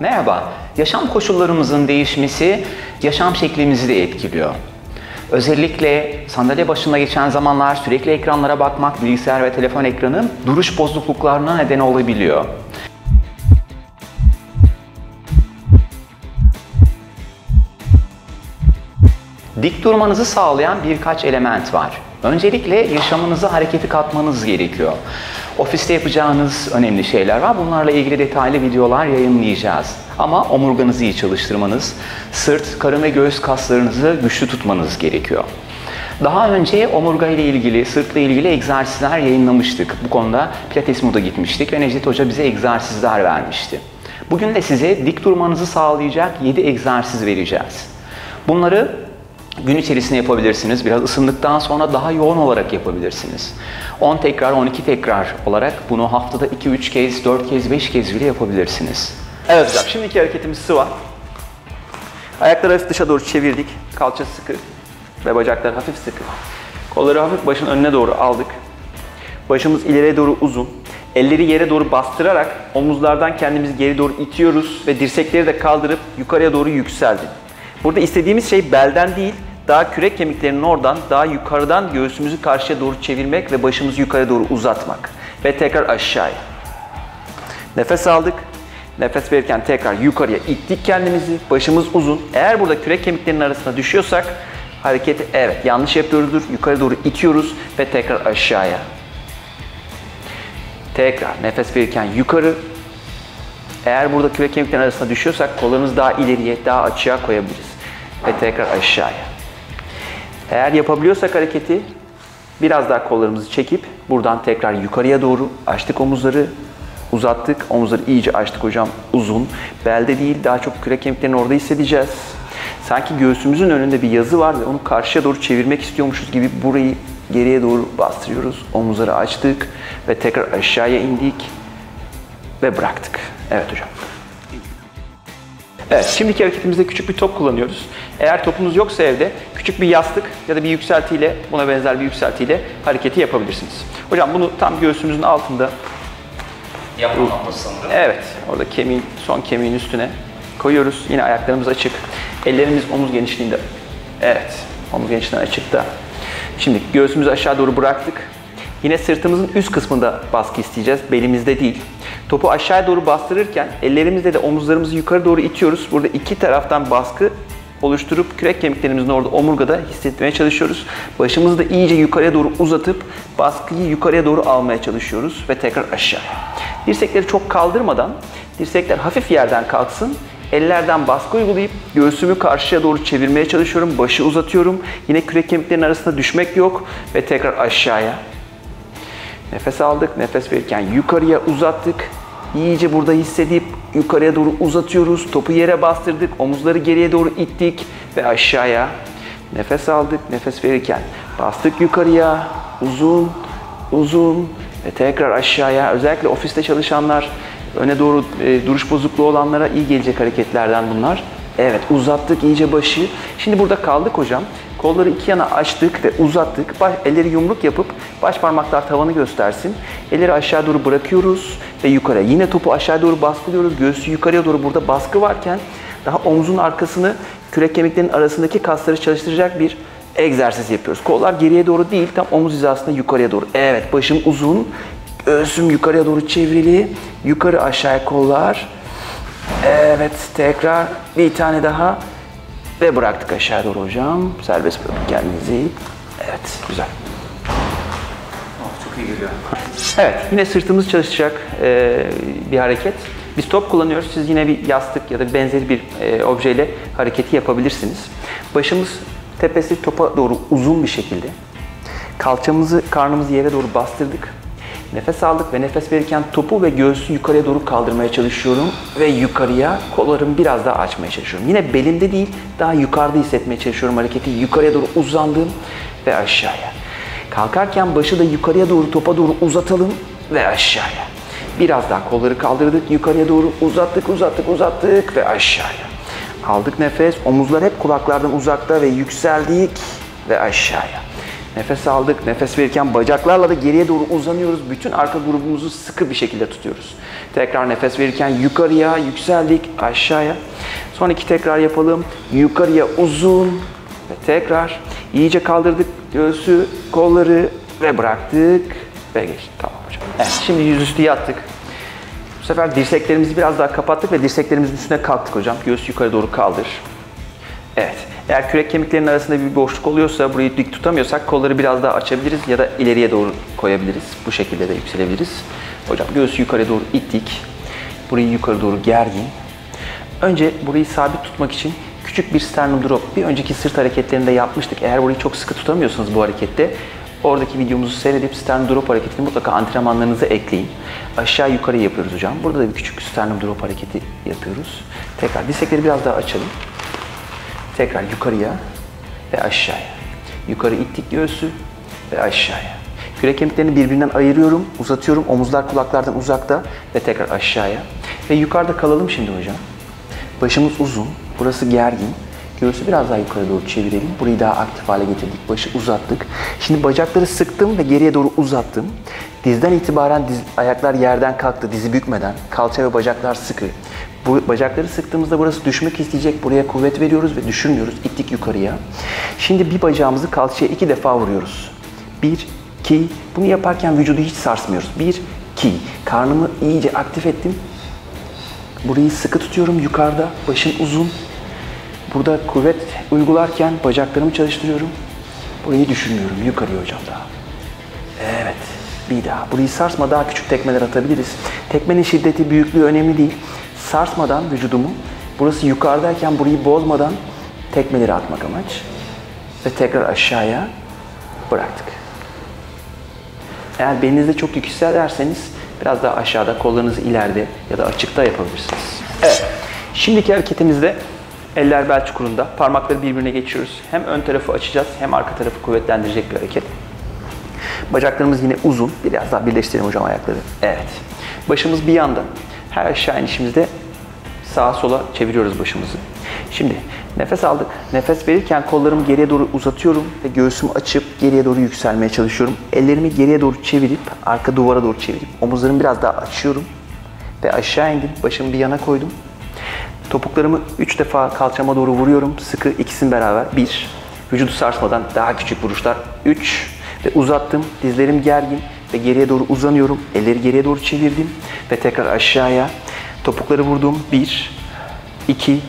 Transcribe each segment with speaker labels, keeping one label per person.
Speaker 1: Merhaba. Yaşam koşullarımızın değişmesi yaşam şeklimizi de etkiliyor. Özellikle sandalye başında geçen zamanlar sürekli ekranlara bakmak, bilgisayar ve telefon ekranı duruş bozukluklarına neden olabiliyor. Dik durmanızı sağlayan birkaç element var. Öncelikle yaşamınıza hareketi katmanız gerekiyor. Ofiste yapacağınız önemli şeyler var. Bunlarla ilgili detaylı videolar yayınlayacağız. Ama omurganızı iyi çalıştırmanız, sırt, karın ve göğüs kaslarınızı güçlü tutmanız gerekiyor. Daha önce omurga ile ilgili, sırtla ilgili egzersizler yayınlamıştık. Bu konuda Pilates Moda gitmiştik ve Necdet Hoca bize egzersizler vermişti. Bugün de size dik durmanızı sağlayacak 7 egzersiz vereceğiz. Bunları gün içerisinde yapabilirsiniz. Biraz ısındıktan sonra daha yoğun olarak yapabilirsiniz. 10 tekrar, 12 tekrar olarak bunu haftada 2-3 kez, 4 kez, 5 kez bile yapabilirsiniz. Evet hocam, şimdiki hareketimiz sıva. Ayakları hafif dışa doğru çevirdik. Kalça sıkı ve bacaklar hafif sıkı. Kolları hafif başın önüne doğru aldık. Başımız ileriye doğru uzun. Elleri yere doğru bastırarak omuzlardan kendimizi geri doğru itiyoruz ve dirsekleri de kaldırıp yukarıya doğru yükseldik. Burada istediğimiz şey belden değil, daha kürek kemiklerinin oradan, daha yukarıdan göğsümüzü karşıya doğru çevirmek ve başımızı yukarı doğru uzatmak. Ve tekrar aşağıya. Nefes aldık. Nefes verirken tekrar yukarıya ittik kendimizi. Başımız uzun. Eğer burada kürek kemiklerinin arasına düşüyorsak hareketi evet yanlış yapıyoruzdur. Yukarı doğru itiyoruz ve tekrar aşağıya. Tekrar nefes verirken yukarı. Eğer burada kürek kemiklerinin arasına düşüyorsak kollarımızı daha ileriye, daha açığa koyabiliriz. Ve tekrar aşağıya. Eğer yapabiliyorsak hareketi biraz daha kollarımızı çekip buradan tekrar yukarıya doğru açtık omuzları, uzattık. Omuzları iyice açtık hocam uzun. Belde değil daha çok kürek kemiklerini orada hissedeceğiz. Sanki göğsümüzün önünde bir yazı var ve onu karşıya doğru çevirmek istiyormuşuz gibi burayı geriye doğru bastırıyoruz. Omuzları açtık ve tekrar aşağıya indik ve bıraktık. Evet hocam. Evet, şimdiki hareketimizde küçük bir top kullanıyoruz. Eğer topunuz yoksa evde küçük bir yastık ya da bir yükseltiyle, buna benzer bir yükseltiyle hareketi yapabilirsiniz. Hocam bunu tam göğsümüzün altında
Speaker 2: Yapma noktası sanırım.
Speaker 1: Evet, orada kemiğin, son kemiğin üstüne koyuyoruz. Yine ayaklarımız açık. Ellerimiz omuz genişliğinde. Evet, omuz genişliğinden açıkta. Şimdi göğsümüzü aşağı doğru bıraktık. Yine sırtımızın üst kısmında baskı isteyeceğiz, belimizde değil. Topu aşağı doğru bastırırken ellerimizle de omuzlarımızı yukarı doğru itiyoruz. Burada iki taraftan baskı oluşturup kürek kemiklerimizin orada omurgada hissetmeye çalışıyoruz. Başımızı da iyice yukarıya doğru uzatıp baskıyı yukarıya doğru almaya çalışıyoruz ve tekrar aşağı. Dirsekleri çok kaldırmadan dirsekler hafif yerden kalksın. Ellerden baskı uygulayıp göğsümü karşıya doğru çevirmeye çalışıyorum. Başı uzatıyorum. Yine kürek kemiklerinin arasında düşmek yok ve tekrar aşağıya. Nefes aldık. Nefes verirken yukarıya uzattık. İyice burada hissedip yukarıya doğru uzatıyoruz. Topu yere bastırdık. Omuzları geriye doğru ittik ve aşağıya. Nefes aldık. Nefes verirken bastık yukarıya. Uzun, uzun ve tekrar aşağıya. Özellikle ofiste çalışanlar, öne doğru e, duruş bozukluğu olanlara iyi gelecek hareketlerden bunlar. Evet uzattık iyice başı. Şimdi burada kaldık hocam. Kolları iki yana açtık ve uzattık. Baş, elleri yumruk yapıp baş parmaklar tavanı göstersin. Elleri aşağı doğru bırakıyoruz ve yukarı. Yine topu aşağı doğru baskılıyoruz. Göğsü yukarıya doğru burada baskı varken daha omzun arkasını kürek kemiklerinin arasındaki kasları çalıştıracak bir egzersiz yapıyoruz. Kollar geriye doğru değil, tam omuz hizasında yukarıya doğru. Evet, başım uzun, göğsüm yukarıya doğru çevrili. Yukarı aşağı kollar. Evet, tekrar bir tane daha. Ve bıraktık aşağı doğru hocam. Serbest bırakın kendinizi. Evet, güzel.
Speaker 2: Oh, çok iyi geliyor.
Speaker 1: Evet, yine sırtımız çalışacak e, bir hareket. Biz top kullanıyoruz. Siz yine bir yastık ya da benzeri bir e, objeyle hareketi yapabilirsiniz. Başımız tepesi topa doğru uzun bir şekilde. Kalçamızı, karnımızı yere doğru bastırdık. Nefes aldık ve nefes verirken topu ve göğsü yukarıya doğru kaldırmaya çalışıyorum. Ve yukarıya kollarımı biraz daha açmaya çalışıyorum. Yine belimde değil, daha yukarıda hissetmeye çalışıyorum hareketi. Yukarıya doğru uzandım ve aşağıya. Kalkarken başı da yukarıya doğru topa doğru uzatalım ve aşağıya. Biraz daha kolları kaldırdık, yukarıya doğru uzattık, uzattık, uzattık ve aşağıya. Aldık nefes, omuzlar hep kulaklardan uzakta ve yükseldik ve aşağıya. Nefes aldık. Nefes verirken bacaklarla da geriye doğru uzanıyoruz. Bütün arka grubumuzu sıkı bir şekilde tutuyoruz. Tekrar nefes verirken yukarıya yükseldik, aşağıya. Son iki tekrar yapalım. Yukarıya uzun ve tekrar iyice kaldırdık göğsü, kolları ve bıraktık ve geçtik. Tamam hocam. Evet, şimdi yüzüstü yattık. Bu sefer dirseklerimizi biraz daha kapattık ve dirseklerimizin üstüne kalktık hocam. Göğsü yukarı doğru kaldır. Evet. Eğer kürek kemiklerinin arasında bir boşluk oluyorsa burayı dik tutamıyorsak kolları biraz daha açabiliriz ya da ileriye doğru koyabiliriz. Bu şekilde de yükselebiliriz. Hocam göğsü yukarı doğru ittik. Burayı yukarı doğru gergin. Önce burayı sabit tutmak için küçük bir sternum drop. Bir önceki sırt hareketlerinde yapmıştık. Eğer burayı çok sıkı tutamıyorsanız bu harekette oradaki videomuzu seyredip sternum drop hareketini mutlaka antrenmanlarınıza ekleyin. Aşağı yukarı yapıyoruz hocam. Burada da bir küçük sternum drop hareketi yapıyoruz. Tekrar dirsekleri biraz daha açalım. Tekrar yukarıya ve aşağıya. Yukarı ittik göğsü ve aşağıya. Kürek kemiklerini birbirinden ayırıyorum, uzatıyorum. Omuzlar kulaklardan uzakta ve tekrar aşağıya. Ve yukarıda kalalım şimdi hocam. Başımız uzun, burası gergin. Göğsü biraz daha yukarı doğru çevirelim. Burayı daha aktif hale getirdik. Başı uzattık. Şimdi bacakları sıktım ve geriye doğru uzattım. Dizden itibaren diz, ayaklar yerden kalktı, dizi bükmeden. Kalça ve bacaklar sıkı. Bu bacakları sıktığımızda burası düşmek isteyecek. Buraya kuvvet veriyoruz ve düşürmüyoruz. İttik yukarıya. Şimdi bir bacağımızı kalçaya iki defa vuruyoruz. Bir, iki. Bunu yaparken vücudu hiç sarsmıyoruz. Bir, iki. Karnımı iyice aktif ettim. Burayı sıkı tutuyorum yukarıda. Başım uzun. Burada kuvvet uygularken bacaklarımı çalıştırıyorum. Burayı düşürmüyorum. Yukarıya hocam daha. Evet. Bir daha. Burayı sarsma daha küçük tekmeler atabiliriz. Tekmenin şiddeti, büyüklüğü önemli değil. Sarsmadan vücudumu, burası yukarıdayken burayı bozmadan tekmeleri atmak amaç. Ve tekrar aşağıya bıraktık. Eğer belinizde çok yük hissederseniz biraz daha aşağıda kollarınızı ileride ya da açıkta yapabilirsiniz. Evet. Şimdiki hareketimizde eller bel çukurunda parmakları birbirine geçiyoruz. Hem ön tarafı açacağız hem arka tarafı kuvvetlendirecek bir hareket. Bacaklarımız yine uzun. Biraz daha birleştirelim hocam ayakları. Evet. Başımız bir yanda. Her aşağı inişimizde sağa sola çeviriyoruz başımızı. Şimdi nefes aldık. Nefes verirken kollarımı geriye doğru uzatıyorum ve göğsümü açıp geriye doğru yükselmeye çalışıyorum. Ellerimi geriye doğru çevirip arka duvara doğru çevirip omuzlarımı biraz daha açıyorum ve aşağı indim. Başımı bir yana koydum. Topuklarımı 3 defa kalçama doğru vuruyorum. Sıkı ikisini beraber. 1. Vücudu sarsmadan daha küçük vuruşlar. 3. Ve uzattım. Dizlerim gergin ve geriye doğru uzanıyorum. Elleri geriye doğru çevirdim ve tekrar aşağıya. Topukları vurdum. 1. 2.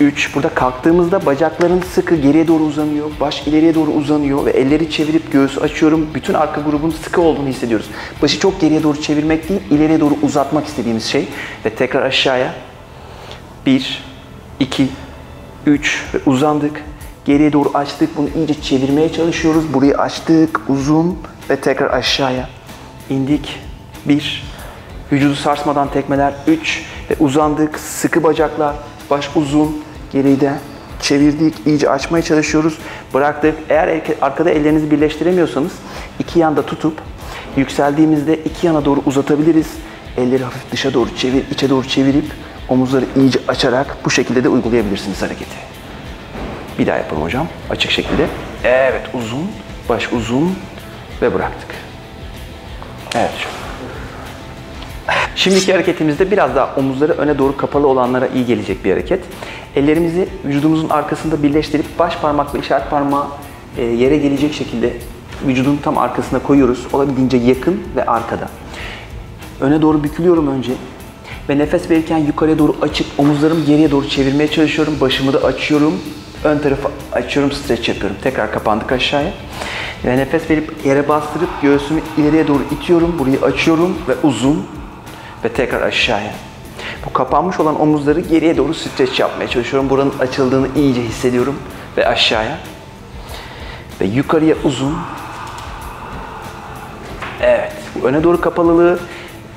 Speaker 1: 3. Burada kalktığımızda bacakların sıkı geriye doğru uzanıyor. Baş ileriye doğru uzanıyor ve elleri çevirip göğsü açıyorum. Bütün arka grubun sıkı olduğunu hissediyoruz. Başı çok geriye doğru çevirmek değil, ileriye doğru uzatmak istediğimiz şey. Ve tekrar aşağıya. 1, 2, 3 ve uzandık. Geriye doğru açtık. Bunu iyice çevirmeye çalışıyoruz. Burayı açtık. Uzun ve tekrar aşağıya. indik. 1, vücudu sarsmadan tekmeler. 3 ve uzandık. Sıkı bacaklar. Baş uzun. Geride çevirdik. iyice açmaya çalışıyoruz. Bıraktık. Eğer arkada ellerinizi birleştiremiyorsanız iki yanda tutup yükseldiğimizde iki yana doğru uzatabiliriz. Elleri hafif dışa doğru çevir, içe doğru çevirip omuzları iyice açarak bu şekilde de uygulayabilirsiniz hareketi. Bir daha yapalım hocam. Açık şekilde. Evet uzun, baş uzun ve bıraktık. Evet. Şimdiki hareketimizde biraz daha omuzları öne doğru kapalı olanlara iyi gelecek bir hareket. Ellerimizi vücudumuzun arkasında birleştirip baş parmakla işaret parmağı e, yere gelecek şekilde vücudun tam arkasına koyuyoruz. Olabildiğince yakın ve arkada. Öne doğru bükülüyorum önce. Ve nefes verirken yukarıya doğru açıp omuzlarımı geriye doğru çevirmeye çalışıyorum. Başımı da açıyorum. Ön tarafı açıyorum, stretch yapıyorum. Tekrar kapandık aşağıya. Ve nefes verip yere bastırıp göğsümü ileriye doğru itiyorum. Burayı açıyorum ve uzun. Ve tekrar aşağıya. Bu kapanmış olan omuzları geriye doğru stretch yapmaya çalışıyorum. Buranın açıldığını iyice hissediyorum. Ve aşağıya. Ve yukarıya uzun. Evet. Bu öne doğru kapalılığı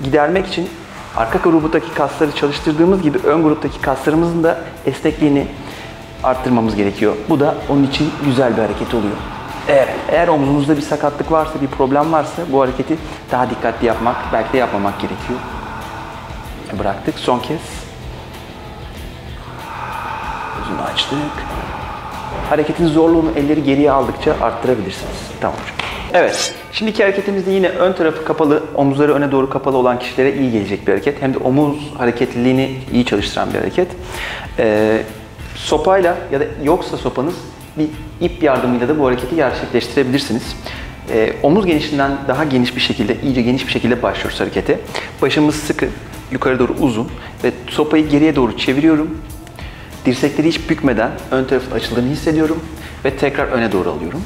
Speaker 1: gidermek için arka grubundaki kasları çalıştırdığımız gibi ön gruptaki kaslarımızın da esnekliğini arttırmamız gerekiyor. Bu da onun için güzel bir hareket oluyor. Eğer, eğer omzunuzda bir sakatlık varsa, bir problem varsa bu hareketi daha dikkatli yapmak, belki de yapmamak gerekiyor. Bıraktık. Son kez. Gözünü açtık. Hareketin zorluğunu elleri geriye aldıkça arttırabilirsiniz. Tamam. Evet. Şimdiki hareketimiz de yine ön tarafı kapalı, omuzları öne doğru kapalı olan kişilere iyi gelecek bir hareket. Hem de omuz hareketliliğini iyi çalıştıran bir hareket. Ee, sopayla ya da yoksa sopanız bir ip yardımıyla da bu hareketi gerçekleştirebilirsiniz. Ee, omuz genişliğinden daha geniş bir şekilde, iyice geniş bir şekilde başlıyoruz harekete. Başımız sıkı, yukarı doğru uzun ve sopayı geriye doğru çeviriyorum. Dirsekleri hiç bükmeden ön tarafın açıldığını hissediyorum ve tekrar öne doğru alıyorum.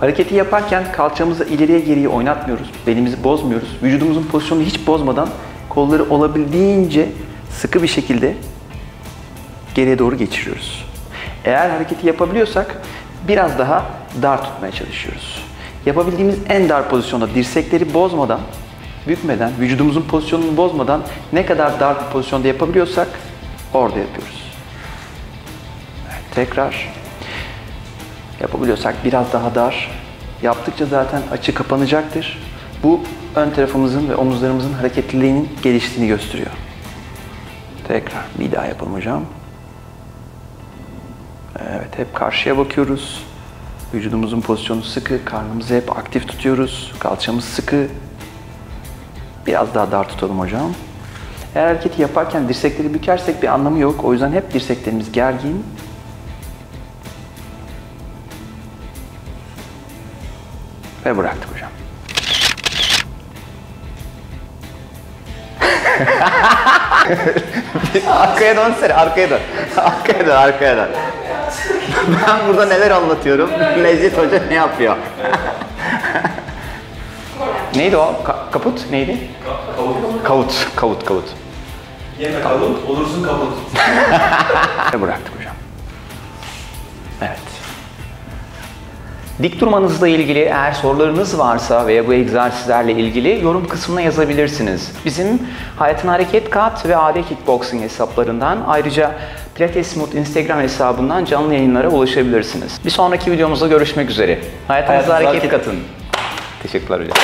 Speaker 1: Hareketi yaparken kalçamızı ileriye geriye oynatmıyoruz. Belimizi bozmuyoruz. Vücudumuzun pozisyonunu hiç bozmadan kolları olabildiğince sıkı bir şekilde geriye doğru geçiriyoruz. Eğer hareketi yapabiliyorsak biraz daha dar tutmaya çalışıyoruz. Yapabildiğimiz en dar pozisyonda dirsekleri bozmadan, bükmeden, vücudumuzun pozisyonunu bozmadan ne kadar dar bir pozisyonda yapabiliyorsak orada yapıyoruz. Evet, tekrar yapabiliyorsak biraz daha dar. Yaptıkça zaten açı kapanacaktır. Bu ön tarafımızın ve omuzlarımızın hareketliliğinin geliştiğini gösteriyor. Tekrar bir daha yapalım hocam. Evet, hep karşıya bakıyoruz. Vücudumuzun pozisyonu sıkı, karnımızı hep aktif tutuyoruz. Kalçamız sıkı. Biraz daha dar tutalım hocam. Eğer hareketi yaparken dirsekleri bükersek bir anlamı yok. O yüzden hep dirseklerimiz gergin. Ve bıraktık hocam. arkaya dönsene, arkaya dön. Arkaya dön, arkaya dön. ben burada neler anlatıyorum, Lezzet Hoca ne yapıyor? neydi o? Ka- kaput neydi? Kavut, kavut, kavut.
Speaker 3: Yeme kavut, olursun kavut.
Speaker 1: Bıraktık hocam. Evet. Dik durmanızla ilgili eğer sorularınız varsa veya bu egzersizlerle ilgili yorum kısmına yazabilirsiniz. Bizim Hayatın Hareket Kat ve AD Kickboxing hesaplarından ayrıca Pilates Smooth Instagram hesabından canlı yayınlara ulaşabilirsiniz. Bir sonraki videomuzda görüşmek üzere. Hayatınıza
Speaker 2: Hayatınıza
Speaker 1: hareket
Speaker 2: hareket
Speaker 1: katın. Teşekkürler hocam.